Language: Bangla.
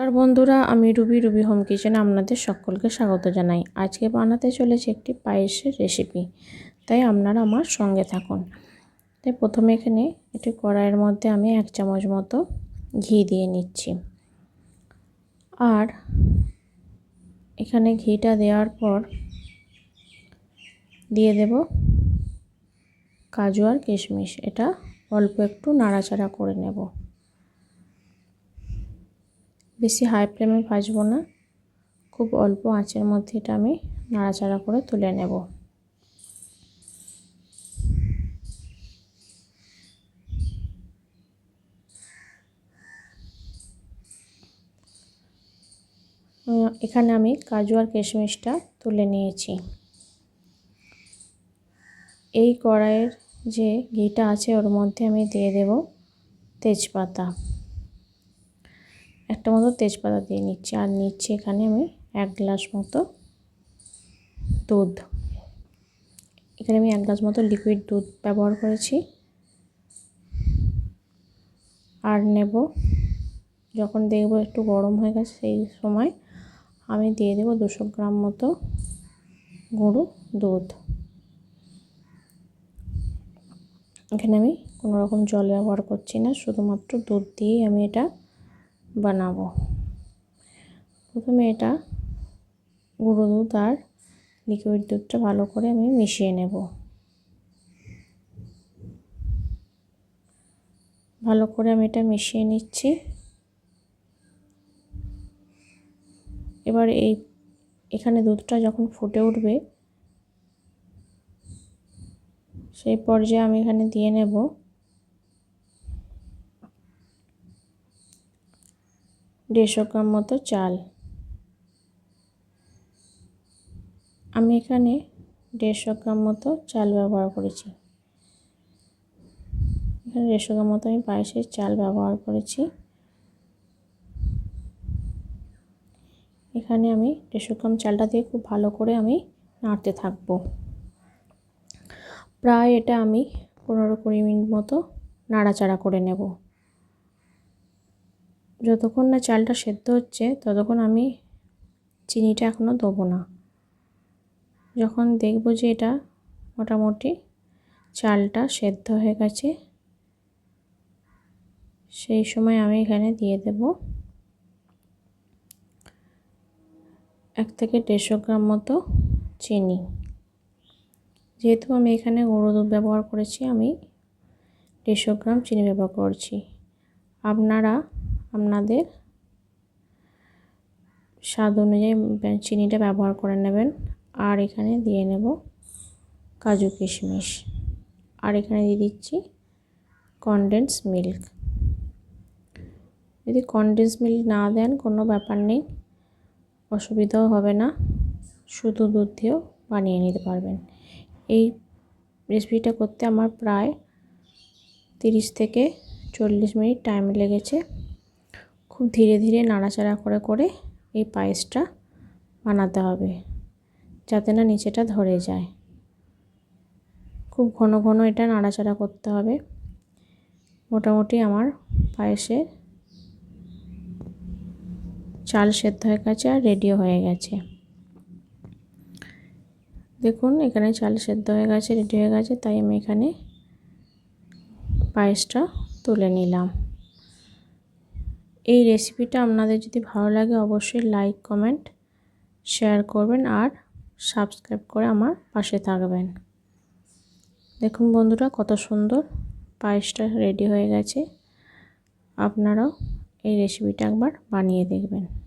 নমস্কার বন্ধুরা, আমি রুবি রুবি হোম কিচেনে আপনাদের সকলকে স্বাগত জানাই। আজকে বানাতে চলেছি একটি পায়েসের রেসিপি। তাই আপনারা আমার সঙ্গে থাকুন। তাই প্রথমে এখানে একটি কড়াইয়ের মধ্যে আমি এক চামচ মতো ঘি দিয়ে নিচ্ছি। আর এখানে ঘিটা দেওয়ার পর দিয়ে দেব কাজু আর কিশমিশ। এটা অল্প একটু নাড়াচাড়া করে নেব। বেশি হাই ফ্লেমে ভাজবো না। খুব অল্প আঁচের মধ্যে এটা আমি নাড়াচাড়া করে তুলে নেব। এখানে আমি কাজু আর কিশমিশটা তুলে নিয়েছি। এই কড়াইয়ের যে ঘিটা আছে ওর মধ্যে আমি দিয়ে দেব তেজপাতা। একটা মতো তেজপাতা দিয়ে নিচ্ছি। আর নিচ্ছি এখানে আমি এক গ্লাস মতো দুধ। এখানে আমি এক গ্লাস মতো লিকুইড দুধ ব্যবহার করেছি। আর নেব, যখন দেখব একটু গরম হয়ে গেছে সেই সময় আমি দিয়ে দেব দুশো গ্রাম মতো গুঁড়ো দুধ। এখানে আমি কোনো রকম জল ব্যবহার করছি না, শুধুমাত্র দুধ দিয়েই আমি এটা বানাবো। প্রথমে এটা গুঁড়ো দুধ আর লিকুইড দুধটা ভালো করে আমি মিশিয়ে নেব। ভালো করে আমি এটা মিশিয়ে নিচ্ছি। এবার এই এখানে দুধটা যখন ফুটে উঠবে, সেই পর্যায়ে আমি এখানে দিয়ে নেব দেড়শো গ্রাম মতো চাল। আমি এখানে দেড়শো গ্রাম মতো চাল ব্যবহার করেছি। এখানে দেড়শো গ্রাম মতো আমি পায়েসের চাল ব্যবহার করেছি। এখানে আমি দেড়শো গ্রাম চালটা দিয়ে খুব ভালো করে আমি নাড়তে থাকব। প্রায় এটা আমি পনেরো কুড়ি মিনিট মতো নাড়াচাড়া করে নেব। যতক্ষণ না চালটা সেদ্ধ হচ্ছে, ততক্ষণ আমি চিনিটা এখনও দেবো না। যখন দেখব যে এটা মোটামুটি চালটা সেদ্ধ হয়ে গেছে, সেই সময় আমি এখানে দিয়ে দেব এক থেকে দেড়শো গ্রাম মতো চিনি। যেহেতু আমি এখানে গুঁড়ো দুধ ব্যবহার করেছি, আমি দেড়শো গ্রাম চিনি ব্যবহার করছি। আপনারা আপনাদের স্বাদ অনুযায়ী চিনিটা ব্যবহার করে নেবেন। আর এখানে দিয়ে নেব কাজু কিশমিশ। আর এখানে দিয়ে দিচ্ছি কনডেন্স মিল্ক যদি কনডেন্স মিল্ক না দেন, কোনো ব্যাপার নেই, অসুবিধাও হবে না। শুধু দুধ দিয়েও বানিয়ে নিতে পারবেন। এই রেসিপিটা করতে আমার প্রায় তিরিশ থেকে চল্লিশ মিনিট টাইম লেগেছে। খুব ধীরে ধীরে নাড়াচাড়া করে করে এই পায়েসটা বানাতে হবে, যাতে না নিচেটা ধরে যায়। খুব ঘন ঘন এটা নাড়াচাড়া করতে হবে। মোটামুটি আমার পায়েসের চাল সেদ্ধ হয়ে গেছে আর রেডিও হয়ে গেছে। দেখুন, এখানে চাল সেদ্ধ হয়ে গেছে রেডি হয়ে গেছে, তাই আমি এখানে পায়েসটা তুলে নিলাম। এই রেসিপিটা আপনাদের যদি ভালো লাগে অবশ্যই লাইক কমেন্ট শেয়ার করবেন আর সাবস্ক্রাইব করে আমার পাশে থাকবেন। দেখুন বন্ধুরা কত সুন্দর পায়েসটা রেডি হয়ে গেছে। আপনারাও এই রেসিপিটা একবার বানিয়ে দেখবেন।